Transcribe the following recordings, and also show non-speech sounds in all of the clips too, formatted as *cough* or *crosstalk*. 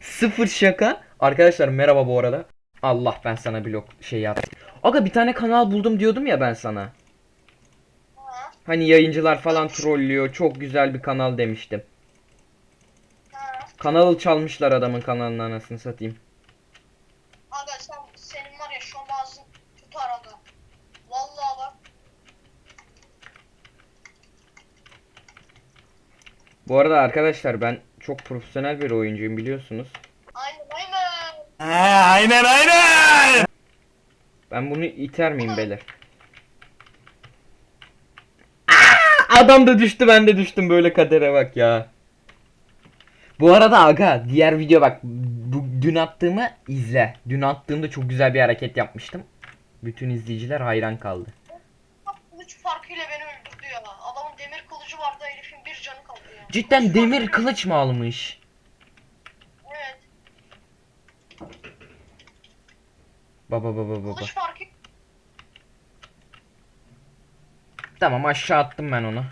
Sıfır şaka. Arkadaşlar merhaba bu arada. Allah ben sana blok şey yaptım. Aga bir tane kanal buldum diyordum ya ben sana. Ha, Hani yayıncılar falan trollüyor. Çok güzel bir kanal demiştim. Kanalı çalmışlar adamın kanalını anasını satayım. Aga sen senin var ya şu ağzın tutar aga. Vallahi bak. Bu arada arkadaşlar ben çok profesyonel bir oyuncuyum biliyorsunuz. Aynen aynen. aynen aynen. Ben bunu iter miyim beyler? Adam da düştü ben de düştüm böyle kadere bak ya. Bu arada aga diğer video bak bu, dün attığımı izle. Dün attığımda çok güzel bir hareket yapmıştım. Bütün izleyiciler hayran kaldı. Kılıç farkıyla beni öldürdü ya. Adamın demir kılıcı vardı herifin bir canı kaldı. Cidden demir kılıç mı almış? Evet. Baba baba baba. Kılıç farkı. Tamam aşağı attım ben onu.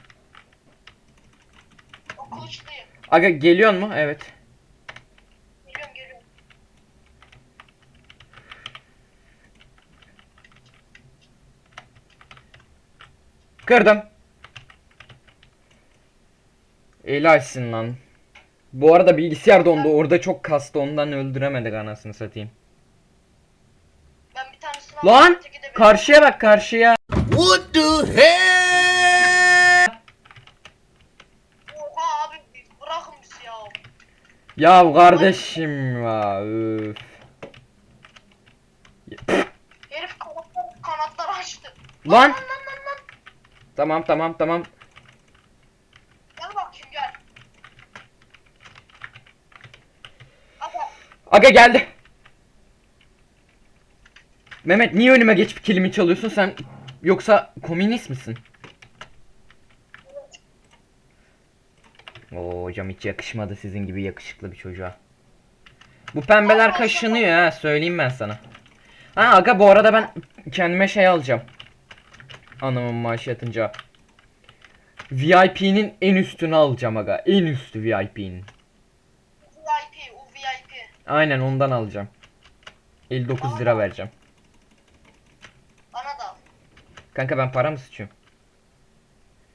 O kılıç değil. Aga geliyor mu? Evet. Geliyorum geliyorum. Kırdım. Helalsin lan. Bu arada bilgisayar dondu. Orada çok kastı. Ondan öldüremedik anasını satayım. Ben bir tanesini Lan! aldım, öteki de benim. Karşıya bak karşıya. What the hell? Oha abi bırakın bizi ya. Ya kardeşim ya. Üf. Herif kanatları, kanatları açtı. Lan! Lan lan lan lan. Tamam tamam tamam. Gel bakayım gel. Aga Aga geldi. Mehmet niye önüme geçip kilimi çalıyorsun sen? Yoksa komünist misin? Oo hocam hiç yakışmadı sizin gibi yakışıklı bir çocuğa. Bu pembeler kaşınıyor ha söyleyeyim ben sana. Ha aga bu arada ben kendime şey alacağım. Anamın maaşı yatınca. VIP'nin en üstünü alacağım aga. En üstü VIP'nin. Aynen ondan alacağım. 59 lira vereceğim. Bana da al. Kanka ben para mı sıçıyorum?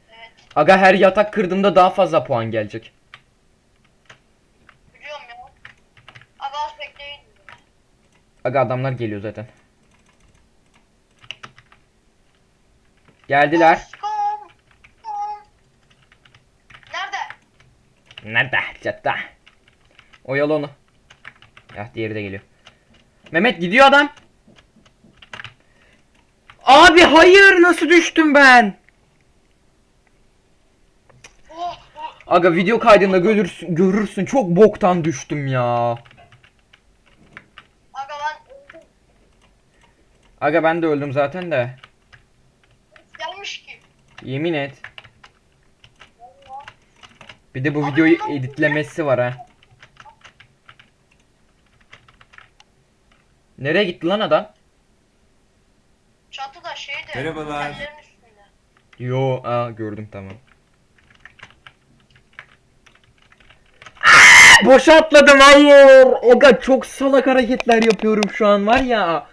Evet Aga her yatak kırdığımda daha fazla puan gelecek. biliyorum ya. Aga az bekleyin. Aga adamlar geliyor zaten. Geldiler. Nerede? Nerede? Catta. Oyalı onu. Ya diğeri de geliyor. Mehmet gidiyor adam. Abi hayır nasıl düştüm ben? Aga video kaydında görürsün, görürsün çok boktan düştüm ya. Aga ben öldüm. Aga ben de öldüm zaten de. Gelmiş ki. Yemin et. Bir de bu videoyu editlemesi var ha. Nereye gitti lan adam? Çatıda şeyde. Merhabalar. tellerin üstünde. Yo, aa gördüm tamam. Aa, Boşa atladım hayır. Aga çok salak hareketler yapıyorum şu an var ya.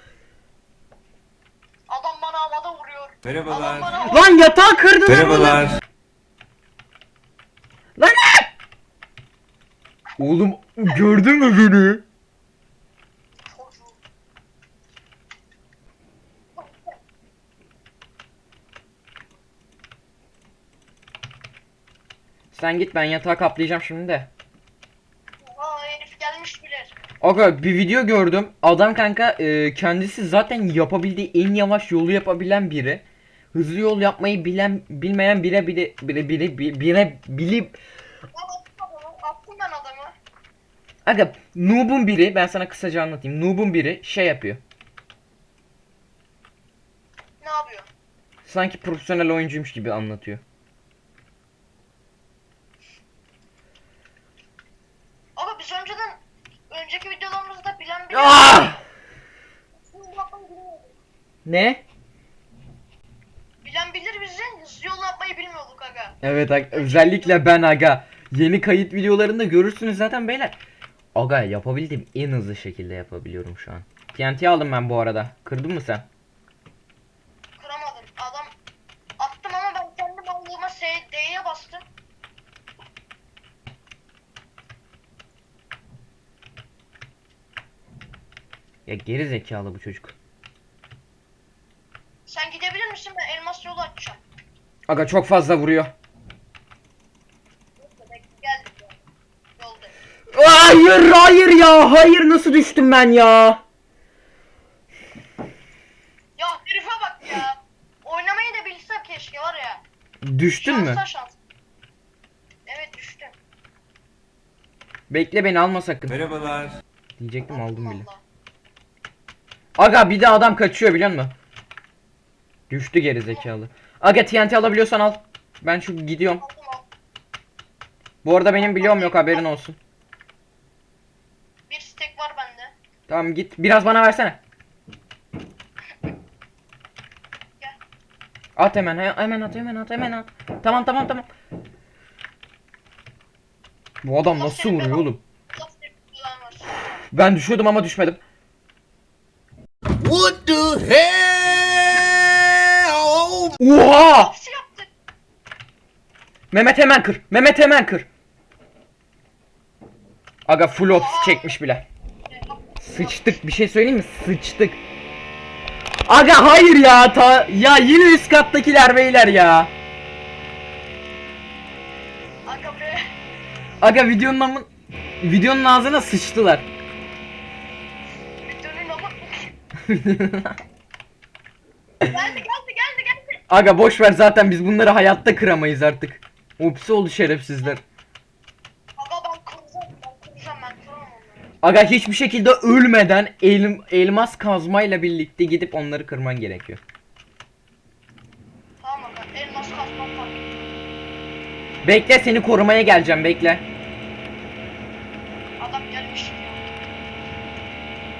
Adam bana havada vuruyor. Adam Merhabalar. bana havada Lan yatağı kırdın. Merhabalar. Lan. Oğlum gördün mü beni? Sen git ben yatağı kaplayacağım şimdi de. Aa herif gelmiş bile. Aga bir video gördüm. Adam kanka e, kendisi zaten yapabildiği en yavaş yolu yapabilen biri. Hızlı yol yapmayı bilen bilmeyen bire bire bire bire bire, bire bilip. Attım ben adamı. Aga noob'un biri ben sana kısaca anlatayım. Noob'un biri şey yapıyor. Ne yapıyor? Sanki profesyonel oyuncuymuş gibi anlatıyor. Aga biz önceden önceki videolarımızda bilen bilen Ah! hızlı yapmayı bilmiyorduk. Ne? Bilen bilir bizi hızlı yol yapmayı bilmiyorduk aga. Evet aga, özellikle ben aga. Yeni kayıt videolarında görürsünüz zaten beyler. Aga yapabildiğim en hızlı şekilde yapabiliyorum şu an. TNT aldım ben bu arada. Kırdın mı sen? Kıramadım. Adam attım ama ben kendi mallığıma S, D'ye bastım. Ya geri zekalı bu çocuk. Misin? Ben elmas yolu açacağım. Aga çok fazla vuruyor. Hayır hayır ya hayır nasıl düştüm ben ya? Ya herife bak ya. Oynamayı da bilsem keşke var ya. Düştün mü? Şansa şans. Evet düştüm. Bekle beni alma sakın. Merhabalar. Diyecektim aldım bile. Aga bir de adam kaçıyor biliyor musun? Düştü geri zekalı. Aga TNT alabiliyorsan al. Ben şu gidiyorum. Bu arada benim biliyorum yok haberin olsun. Bir stek var bende. Tamam git biraz bana versene. Gel. At hemen he- hemen at hemen at hemen at. Tamam tamam tamam. Bu adam nasıl vuruyor oğlum? Ben düşüyordum ama düşmedim. What the hell? Oh Oha! Nasıl yaptık? Mehmet hemen kır. Mehmet hemen kır. Aga full ops çekmiş bile. Sıçtık bir şey söyleyeyim mi? Sıçtık. Aga hayır ya ta ya yine üst kattakiler beyler ya. Aga be. Aga videonun amın videonun ağzına sıçtılar. Dönün ama. *laughs* geldi geldi geldi geldi. Aga boş ver zaten biz bunları hayatta kıramayız artık. Opsi oldu şerefsizler. Aga ben kıracağım ben kıracağım ben kıramam. Aga hiçbir şekilde ölmeden elim, elmas kazmayla birlikte gidip onları kırman gerekiyor. Tamam aga elmas kazmam var. Bekle seni korumaya geleceğim bekle. Adam gelmiş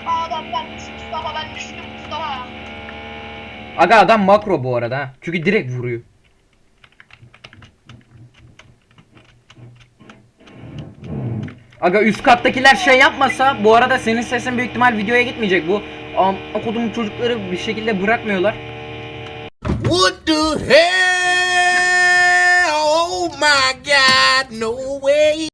Adam gelmiş Mustafa ben düştüm Mustafa. Aga adam makro bu arada ha. Çünkü direkt vuruyor. Aga üst kattakiler şey yapmasa bu arada senin sesin büyük ihtimal videoya gitmeyecek bu. Am kodumun çocukları bir şekilde bırakmıyorlar.